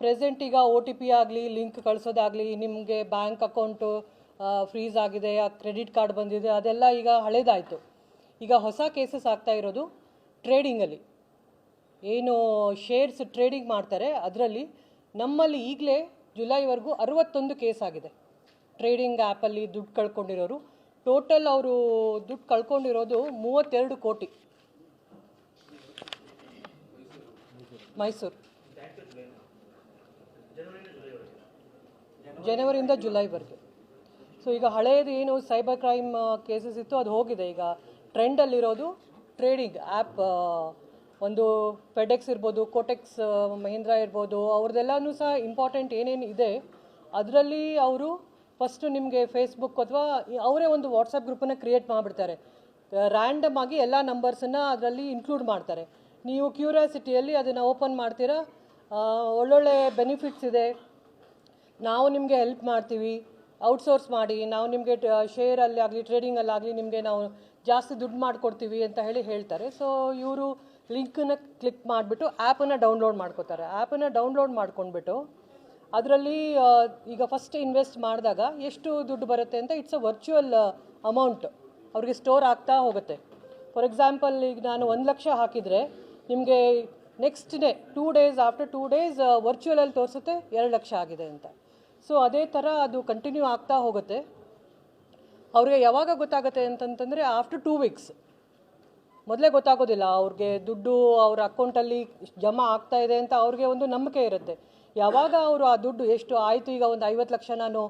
Present ಈಗ O T P ಆಗಲಿ link ಕಳಿಸೋದಾಗಲಿ, ನಿಮಗೆ ಬ್ಯಾಂಕ್ ಅಕೌಂಟು ಫ್ರೀಸ್ ಆಗಿದೆ, ಆ ಕ್ರೆಡಿಟ್ ಕಾರ್ಡ್ ಬಂದಿದೆ, ಅದೆಲ್ಲ ಈಗ ಹಳೇದಾಯಿತು. ಈಗ ಹೊಸ ಕೇಸಸ್ ಆಗ್ತಾ ಇರೋದು ಟ್ರೇಡಿಂಗಲ್ಲಿ ಏನು ಶೇರ್ಸ್ ಟ್ರೇಡಿಂಗ್ ಮಾಡ್ತಾರೆ, ಅದರಲ್ಲಿ ನಮ್ಮಲ್ಲಿ ಈಗಲೇ ಜುಲೈವರೆಗೂ ಅರವತ್ತೊಂದು ಕೇಸ್ ಆಗಿದೆ. ಟ್ರೇಡಿಂಗ್ ಆ್ಯಪಲ್ಲಿ ದುಡ್ಡು ಕಳ್ಕೊಂಡಿರೋರು. ಟೋಟಲ್ ಅವರು ದುಡ್ಡು ಕಳ್ಕೊಂಡಿರೋದು ಮೂವತ್ತೆರಡು ಕೋಟಿ. ಮೈಸೂರು. ಜನವರಿಯಿಂದ ಜುಲೈವರೆಗೆ ಸೊ ಈಗ ಹಳೆಯದು ಏನು ಸೈಬರ್ ಕ್ರೈಮ್ ಕೇಸಸ್ ಇತ್ತು, ಅದು ಹೋಗಿದೆ. ಈಗ ಟ್ರೆಂಡಲ್ಲಿರೋದು ಟ್ರೇಡಿಂಗ್ ಆ್ಯಪ್ ಒಂದು ಫೆಡೆಕ್ಸ್ ಇರ್ಬೋದು ಕೋಟೆಕ್ಸ್ ಮಹೀಂದ್ರಾ ಇರ್ಬೋದು, ಅವ್ರದ್ದೆಲ್ಲನೂ ಸಹ ಇಂಪಾರ್ಟೆಂಟ್ ಏನೇನು ಇದೆ, ಅದರಲ್ಲಿ ಅವರು ಫಸ್ಟು ನಿಮಗೆ ಫೇಸ್ಬುಕ್ ಅಥವಾ ಅವರೇ ಒಂದು ವಾಟ್ಸಪ್ ಗ್ರೂಪನ್ನು ಕ್ರಿಯೇಟ್ ಮಾಡಿಬಿಡ್ತಾರೆ. ರ್ಯಾಂಡಮ್ ಆಗಿ ಎಲ್ಲ ನಂಬರ್ಸನ್ನು ಅದರಲ್ಲಿ ಇನ್ಕ್ಲೂಡ್ ಮಾಡ್ತಾರೆ. ನೀವು ಕ್ಯೂರಿಯಾಸಿಟಿಯಲ್ಲಿ ಅದನ್ನು ಓಪನ್ ಮಾಡ್ತೀರಾ ಒಳ್ಳೊಳ್ಳೆ ಬೆನಿಫಿಟ್ಸ್ ಇದೆ. ನಾವು ನಿಮಗೆ ಹೆಲ್ಪ್ ಮಾಡ್ತೀವಿ ಔಟ್ಸೋರ್ಸ್ ಮಾಡಿ, ನಾವು ನಿಮಗೆ ಶೇರಲ್ಲಿ ಆಗಲಿ ಟ್ರೇಡಿಂಗಲ್ಲಾಗಲಿ ನಿಮಗೆ ನಾವು ಜಾಸ್ತಿ ದುಡ್ಡು ಮಾಡಿಕೊಡ್ತೀವಿ ಅಂತ ಹೇಳಿ ಹೇಳ್ತಾರೆ. ಸೊ ಇವರು ಲಿಂಕನ್ನು ಕ್ಲಿಕ್ ಮಾಡಿಬಿಟ್ಟು ಆ್ಯಪನ್ನು ಡೌನ್ಲೋಡ್ ಮಾಡ್ಕೋತಾರೆ. ಆ್ಯಪನ್ನು ಡೌನ್ಲೋಡ್ ಮಾಡ್ಕೊಂಡ್ಬಿಟ್ಟು ಅದರಲ್ಲಿ ಈಗ ಫಸ್ಟ್ ಇನ್ವೆಸ್ಟ್ ಮಾಡಿದಾಗ ಎಷ್ಟು ದುಡ್ಡು ಬರುತ್ತೆ ಅಂತ ಇಟ್ಸ್ ಅ ವರ್ಚುವಲ್ ಅಮೌಂಟ್ ಅವ್ರಿಗೆ ಸ್ಟೋರ್ ಆಗ್ತಾ ಹೋಗುತ್ತೆ. ಫಾರ್ ಎಕ್ಸಾಂಪಲ್ ಈಗ ನಾನು ಒಂದು ಲಕ್ಷ ಹಾಕಿದರೆ ನಿಮಗೆ next day two days after two days ವರ್ಚುವಲಲ್ಲಿ ತೋರಿಸುತ್ತೆ, ಎರಡು ಲಕ್ಷ ಆಗಿದೆ ಅಂತ. ಸೊ ಅದೇ ಥರ ಅದು ಕಂಟಿನ್ಯೂ ಆಗ್ತಾ ಹೋಗುತ್ತೆ. ಅವ್ರಿಗೆ ಯಾವಾಗ ಗೊತ್ತಾಗುತ್ತೆ ಅಂತಂತಂದರೆ ಆಫ್ಟರ್ ಟೂ ವೀಕ್ಸ್ ಮೊದಲೇ ಗೊತ್ತಾಗೋದಿಲ್ಲ, ಅವ್ರಿಗೆ ದುಡ್ಡು ಅವ್ರ ಅಕೌಂಟಲ್ಲಿ ಜಮಾ ಆಗ್ತಾ ಇದೆ ಅಂತ ಅವ್ರಿಗೆ ಒಂದು ನಂಬಿಕೆ ಇರುತ್ತೆ. ಯಾವಾಗ ಅವರು ಆ ದುಡ್ಡು ಎಷ್ಟು ಆಯಿತು, ಈಗ ಒಂದು ಐವತ್ತು ಲಕ್ಷ ನಾನು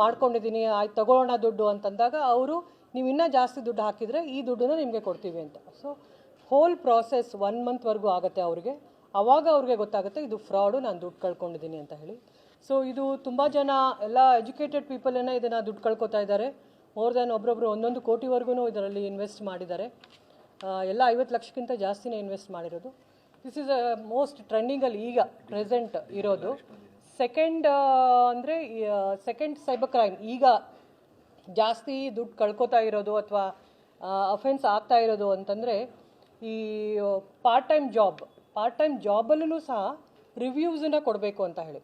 ಮಾಡ್ಕೊಂಡಿದ್ದೀನಿ, ಆಯ್ತು ತಗೊಳ್ಳೋಣ ದುಡ್ಡು ಅಂತಂದಾಗ ಅವರು ನೀವು ಇನ್ನೂ ಜಾಸ್ತಿ ದುಡ್ಡು ಹಾಕಿದರೆ ಈ ದುಡ್ಡನ್ನು ನಿಮಗೆ ಕೊಡ್ತೀವಿ ಅಂತ. ಸೊ ಹೋಲ್ ಪ್ರಾಸೆಸ್ ಒನ್ ಮಂತ್ವರೆಗೂ ಆಗುತ್ತೆ ಅವ್ರಿಗೆ. ಆವಾಗ ಅವ್ರಿಗೆ ಗೊತ್ತಾಗುತ್ತೆ ಇದು ಫ್ರಾಡು ನಾನು ದುಡ್ಡು ಕಳ್ಕೊಂಡಿದ್ದೀನಿ ಅಂತ ಹೇಳಿ. ಸೊ ಇದು ತುಂಬ ಜನ, ಎಲ್ಲ ಎಜುಕೇಟೆಡ್ ಪೀಪಲನ್ನು ಇದನ್ನು ದುಡ್ಡು ಕಳ್ಕೊತಾ ಇದ್ದಾರೆ. ಮೋರ್ ದ್ಯಾನ್ ಒಬ್ರೊಬ್ರು ಒಂದೊಂದು ಕೋಟಿವರೆಗೂ ಇದರಲ್ಲಿ ಇನ್ವೆಸ್ಟ್ ಮಾಡಿದ್ದಾರೆ. ಎಲ್ಲ ಐವತ್ತು ಲಕ್ಷಕ್ಕಿಂತ ಜಾಸ್ತಿನೇ ಇನ್ವೆಸ್ಟ್ ಮಾಡಿರೋದು. ದಿಸ್ ಇಸ್ ಅ ಮೋಸ್ಟ್ ಟ್ರೆಂಡಿಂಗಲ್ಲಿ ಈಗ ಪ್ರೆಸೆಂಟ್ ಇರೋದು. ಸೆಕೆಂಡ್ ಅಂದರೆ ಸೆಕೆಂಡ್ ಸೈಬರ್ ಕ್ರೈಮ್ ಈಗ ಜಾಸ್ತಿ ದುಡ್ಡು ಕಳ್ಕೊತಾ ಇರೋದು ಅಥವಾ ಅಫೆನ್ಸ್ ಆಗ್ತಾ ಇರೋದು ಅಂತಂದರೆ, ಈ part time job part time ಜಾಬಲ್ಲೂ ಸಹ ರಿವ್ಯೂಸನ್ನು ಕೊಡಬೇಕು ಅಂತ ಹೇಳಿ.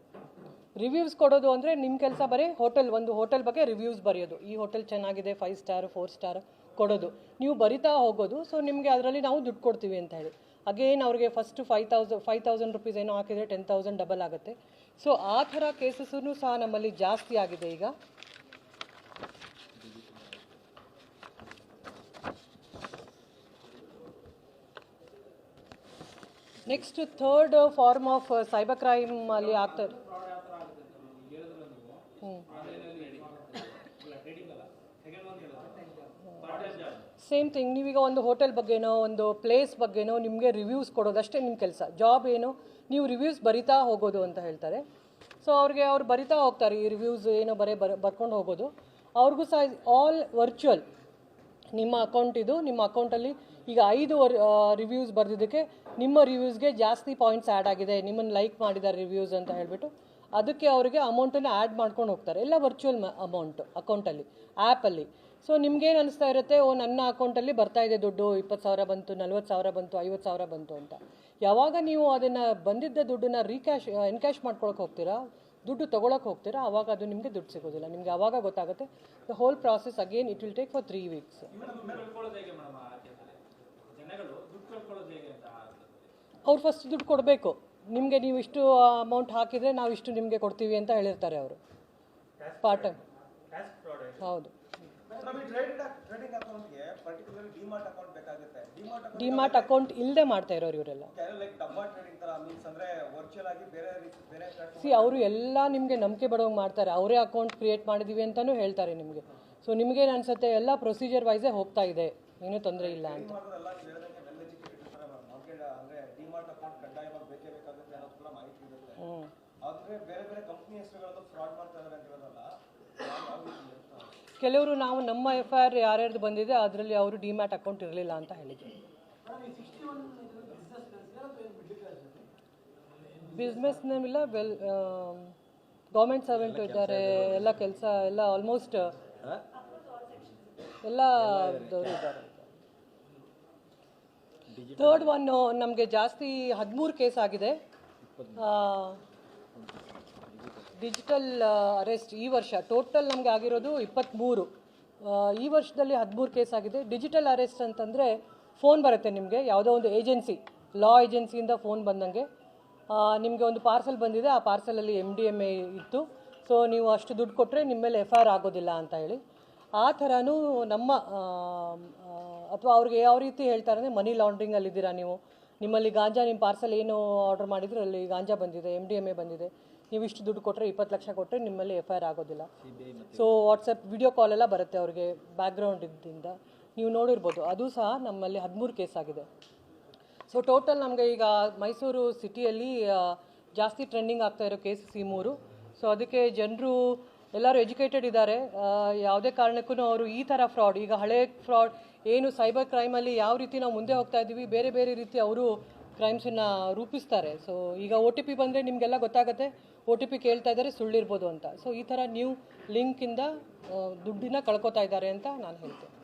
ರಿವ್ಯೂಸ್ ಕೊಡೋದು ಅಂದರೆ ನಿಮ್ಮ ಕೆಲಸ ಬರೀ ಹೋಟೆಲ್ ಒಂದು ಹೋಟೆಲ್ ಬಗ್ಗೆ ರಿವ್ಯೂಸ್ ಬರೆಯೋದು. ಈ ಹೋಟೆಲ್ ಚೆನ್ನಾಗಿದೆ ಫೈವ್ ಸ್ಟಾರ್ ಫೋರ್ ಸ್ಟಾರ್ ಕೊಡೋದು. ನೀವು ಬರಿತಾ ಹೋಗೋದು ಸೊ ನಿಮಗೆ ಅದರಲ್ಲಿ ನಾವು ದುಡ್ಡು ಕೊಡ್ತೀವಿ ಅಂತ ಹೇಳಿ. ಅಗೇನ್ ಅವ್ರಿಗೆ first five thousand five thousand rupees ಏನೋ ಹಾಕಿದರೆ ಟೆನ್ ತೌಸಂಡ್ ಡಬಲ್ ಆಗುತ್ತೆ. ಸೊ ಆ ಥರ ಕೇಸಸ್ಸೂ ಸಹ ನಮ್ಮಲ್ಲಿ ಜಾಸ್ತಿ ಆಗಿದೆ ಈಗ. Next third form of cyber crime ಅಲ್ಲಿ ಆಗ್ತಾರೆ ಸೇಮ್ ಥಿಂಗ್ ನೀವೀಗ ಒಂದು ಹೋಟೆಲ್ ಬಗ್ಗೆನೋ, ಒಂದು ಪ್ಲೇಸ್ ಬಗ್ಗೆನೋ ನಿಮಗೆ ರಿವ್ಯೂಸ್ ಕೊಡೋದು ಅಷ್ಟೇ ನಿಮ್ಮ ಕೆಲಸ. ಜಾಬ್ ಏನು, ನೀವು ರಿವ್ಯೂಸ್ ಬರಿತಾ ಹೋಗೋದು ಅಂತ ಹೇಳ್ತಾರೆ. ಸೊ ಅವ್ರಿಗೆ ಅವ್ರು ಬರಿತಾ ಹೋಗ್ತಾರೆ ಈ ರಿವ್ಯೂಸ್ ಏನೋ ಬರೇ, ಬರ್, ಬರ್ಕೊಂಡು ಹೋಗೋದು. ಅವ್ರಿಗೂ ಸಹ ಆಲ್ ವರ್ಚುವಲ್ ನಿಮ್ಮ ಅಕೌಂಟ್ ಇದು, ನಿಮ್ಮ ಅಕೌಂಟಲ್ಲಿ ಈಗ ಐದು ರಿವ್ಯೂಸ್ ಬರೆದಿದ್ದಕ್ಕೆ ನಿಮ್ಮ ರಿವ್ಯೂಸ್ಗೆ ಜಾಸ್ತಿ ಪಾಯಿಂಟ್ಸ್ ಆ್ಯಡ್ ಆಗಿದೆ. ನಿಮ್ಮನ್ನು ಲೈಕ್ ಮಾಡಿದ್ದಾರೆ ರಿವ್ಯೂಸ್ ಅಂತ ಹೇಳಿಬಿಟ್ಟು ಅದಕ್ಕೆ ಅವರಿಗೆ ಅಮೌಂಟನ್ನು ಆ್ಯಡ್ ಮಾಡ್ಕೊಂಡು ಹೋಗ್ತಾರೆ. ಎಲ್ಲ ವರ್ಚುವಲ್ ಅಮೌಂಟ್ ಅಕೌಂಟಲ್ಲಿ ಆ್ಯಪಲ್ಲಿ ಸೊ ನಿಮ್ಗೇನು ಅನಿಸ್ತಾ ಇರುತ್ತೆ? ಓ ನನ್ನ ಅಕೌಂಟಲ್ಲಿ ಬರ್ತಾ ಇದೆ ದುಡ್ಡು ಇಪ್ಪತ್ತು ಸಾವಿರ ಬಂತು ನಲ್ವತ್ತು ಸಾವಿರ ಬಂತು ಐವತ್ತು ಸಾವಿರ ಬಂತು ಅಂತ. ಯಾವಾಗ ನೀವು ಅದನ್ನು ಬಂದಿದ್ದ ದುಡ್ಡನ್ನ ರೀಕ್ಯಾಶ್ ಎನ್ಕ್ಯಾಶ್ ಮಾಡ್ಕೊಳಕ್ಕೆ ಹೋಗ್ತೀರಾ? ದುಡ್ಡು ತೊಗೊಳಕ್ಕೆ ಹೋಗ್ತೀರಾ? ಆವಾಗ ಅದು ನಿಮಗೆ ದುಡ್ಡು ಸಿಗೋದಿಲ್ಲ. ನಿಮಗೆ ಆವಾಗ ಗೊತ್ತಾಗುತ್ತೆ? The whole process again it will take for three weeks ಅವ್ರು ಫಸ್ಟ್ ದುಡ್ಡು ಕೊಡಬೇಕು. ನಿಮಗೆ ನೀವು ಇಷ್ಟು ಅಮೌಂಟ್ ಹಾಕಿದರೆ ನಾವು ಇಷ್ಟು ನಿಮಗೆ ಕೊಡ್ತೀವಿ ಅಂತ ಹೇಳಿರ್ತಾರೆ ಅವರು. ಪಾರ್ಟ್ ಟೈಮ್ ಹೌದು ಟ್ರೇಡಿಂಗ್ ಟ್ರೇಡಿಂಗ್ ಅಕೌಂಟ್ಗೆ ಪರ್ಟಿಕ್ಯುಲರ್ ಡಿಮಾರ್ಟ್ ಅಕೌಂಟ್ ಇಲ್ಲದೆ ಮಾಡ್ತಾ ಇರೋರು ಇವರೆಲ್ಲ. ಸಿ ಅವರು ಎಲ್ಲ ನಿಮಗೆ ನಂಬಿಕೆ ಬರೋಂಗೆ ಮಾಡ್ತಾರೆ. ಅವರೇ ಅಕೌಂಟ್ ಕ್ರಿಯೇಟ್ ಮಾಡಿದ್ದೀವಿ ಅಂತಲೂ ಹೇಳ್ತಾರೆ ನಿಮಗೆ. ಸೊ ನಿಮಗೇನು ಅನಿಸುತ್ತೆ? ಎಲ್ಲ ಪ್ರೊಸೀಜರ್ ವೈಸೇ ಹೋಗ್ತಾ ಇದೆ. ಏನೂ ತೊಂದರೆ ಇಲ್ಲ ಅಂತ. ಹ್ಞೂ ಕೆಲವರು ನಾವು ನಮ್ಮ ಎಫ್ ಐ ಆರ್ ಯಾರ್ಯಾರ್ದು ಬಂದಿದೆ ಅದರಲ್ಲಿ ಅವರು ಡಿಮ್ಯಾಟ್ ಅಕೌಂಟ್ ಇರಲಿಲ್ಲ ಅಂತ ಹೇಳಿದ್ರು. ಬಿಸ್ನೆಸ್ ನೇಮ್ ಇಲ್ಲ ವೆಲ್ ಗೌರ್ಮೆಂಟ್ ಸರ್ವೆಂಟು ಇದ್ದಾರೆ ಎಲ್ಲ ಕೆಲಸ ಎಲ್ಲ ಆಲ್ಮೋಸ್ಟ್ ಎಲ್ಲ ಇದ್ದಾರೆ. ಥರ್ಡ್ ಒನ್ ನಮಗೆ ಜಾಸ್ತಿ ಹದಿಮೂರು ಕೇಸ್ ಆಗಿದೆ. ಡಿಜಿಟಲ್ ಅರೆಸ್ಟ್ ಈ ವರ್ಷ. ಟೋಟಲ್ ನಮಗೆ ಆಗಿರೋದು ಇಪ್ಪತ್ತ್ಮೂರು ಈ ವರ್ಷದಲ್ಲಿ ಹದಿಮೂರು ಕೇಸ್ ಆಗಿದೆ. ಡಿಜಿಟಲ್ ಅರೆಸ್ಟ್ ಅಂತಂದರೆ ಫೋನ್ ಬರುತ್ತೆ ನಿಮಗೆ, ಯಾವುದೋ ಒಂದು ಏಜೆನ್ಸಿ, ಲಾ ಏಜೆನ್ಸಿಯಿಂದ ಫೋನ್ ಬಂದಂಗೆ. ನಿಮಗೆ ಒಂದು ಪಾರ್ಸಲ್ ಬಂದಿದೆ, ಆ ಪಾರ್ಸಲಲ್ಲಿ ಎಂ ಡಿ ಎಂ ಎ ಇತ್ತು. ಸೊ, ನೀವು ಅಷ್ಟು ದುಡ್ಡು ಕೊಟ್ಟರೆ ನಿಮ್ಮ ಮೇಲೆ ಎಫ್ ಐ ಆರ್ ಆಗೋದಿಲ್ಲ ಅಂತ ಹೇಳಿ. ಆ ಥರನೂ ನಮ್ಮ ಅಥವಾ ಅವ್ರಿಗೆ ಯಾವ ರೀತಿ ಹೇಳ್ತಾರೆ ಅಂದರೆ ಮನಿ ಲಾಂಡ್ರಿಂಗಲ್ಲಿದ್ದೀರಾ ನೀವು. ನಿಮ್ಮಲ್ಲಿ ಗಾಂಜಾ ನಿಮ್ಮ ಪಾರ್ಸಲ್ ಏನು ಆರ್ಡರ್ ಮಾಡಿದ್ರು, ಅಲ್ಲಿ ಗಾಂಜಾ ಬಂದಿದೆ ಎಂ ಡಿ ಎಂ ಎ ಬಂದಿದೆ. ನೀವು ಇಷ್ಟು ದುಡ್ಡು ಕೊಟ್ಟರೆ ಇಪ್ಪತ್ತು ಲಕ್ಷ ಕೊಟ್ಟರೆ ನಿಮ್ಮಲ್ಲಿ ಎಫ್ ಐ ಆರ್ ಆಗೋದಿಲ್ಲ ಸೊ ವಾಟ್ಸಪ್ ವಿಡಿಯೋ ಕಾಲ್ ಎಲ್ಲ ಬರುತ್ತೆ ಅವ್ರಿಗೆ ಬ್ಯಾಕ್ಗ್ರೌಂಡಿಂದ ನೀವು ನೋಡಿರ್ಬೋದು ಅದು ಸಹ ನಮ್ಮಲ್ಲಿ ಹದಿಮೂರು ಕೇಸ್ ಆಗಿದೆ. ಸೊ ಟೋಟಲ್ ನಮಗೆ ಈಗ ಮೈಸೂರು ಸಿಟಿಯಲ್ಲಿ ಜಾಸ್ತಿ ಟ್ರೆಂಡಿಂಗ್ ಆಗ್ತಾ ಇರೋ ಕೇಸಸ್ ಈ ಮೂರು. ಸೊ ಅದಕ್ಕೆ ಜನರು ಎಲ್ಲರೂ ಎಜುಕೇಟೆಡ್ ಇದ್ದಾರೆ. ಯಾವುದೇ ಕಾರಣಕ್ಕೂ ಅವರು ಈ ಥರ ಫ್ರಾಡ್ ಈಗ ಹಳೆ ಫ್ರಾಡ್ ಏನು ಸೈಬರ್ ಕ್ರೈಮಲ್ಲಿ ಯಾವ ರೀತಿ ನಾವು ಮುಂದೆ ಹೋಗ್ತಾ ಇದ್ದೀವಿ ಬೇರೆ ಬೇರೆ ರೀತಿ ಅವರು ಕ್ರೈಮ್ಸನ್ನು ರೂಪಿಸ್ತಾರೆ. ಸೊ ಈಗ ಒ ಟಿ ಪಿ ಬಂದರೆ ನಿಮಗೆಲ್ಲ ಗೊತ್ತಾಗುತ್ತೆ ಒ ಟಿ ಪಿ ಕೇಳ್ತಾ ಇದ್ದಾರೆ, ಸುಳ್ಳಿರ್ಬೋದು ಅಂತ. ಸೊ ಈ ಥರ ನ್ಯೂ ಲಿಂಕಿಂದ ದುಡ್ಡಿನ ಕಳ್ಕೊತಾ ಇದ್ದಾರೆ ಅಂತ ನಾನು ಹೇಳ್ತೇನೆ.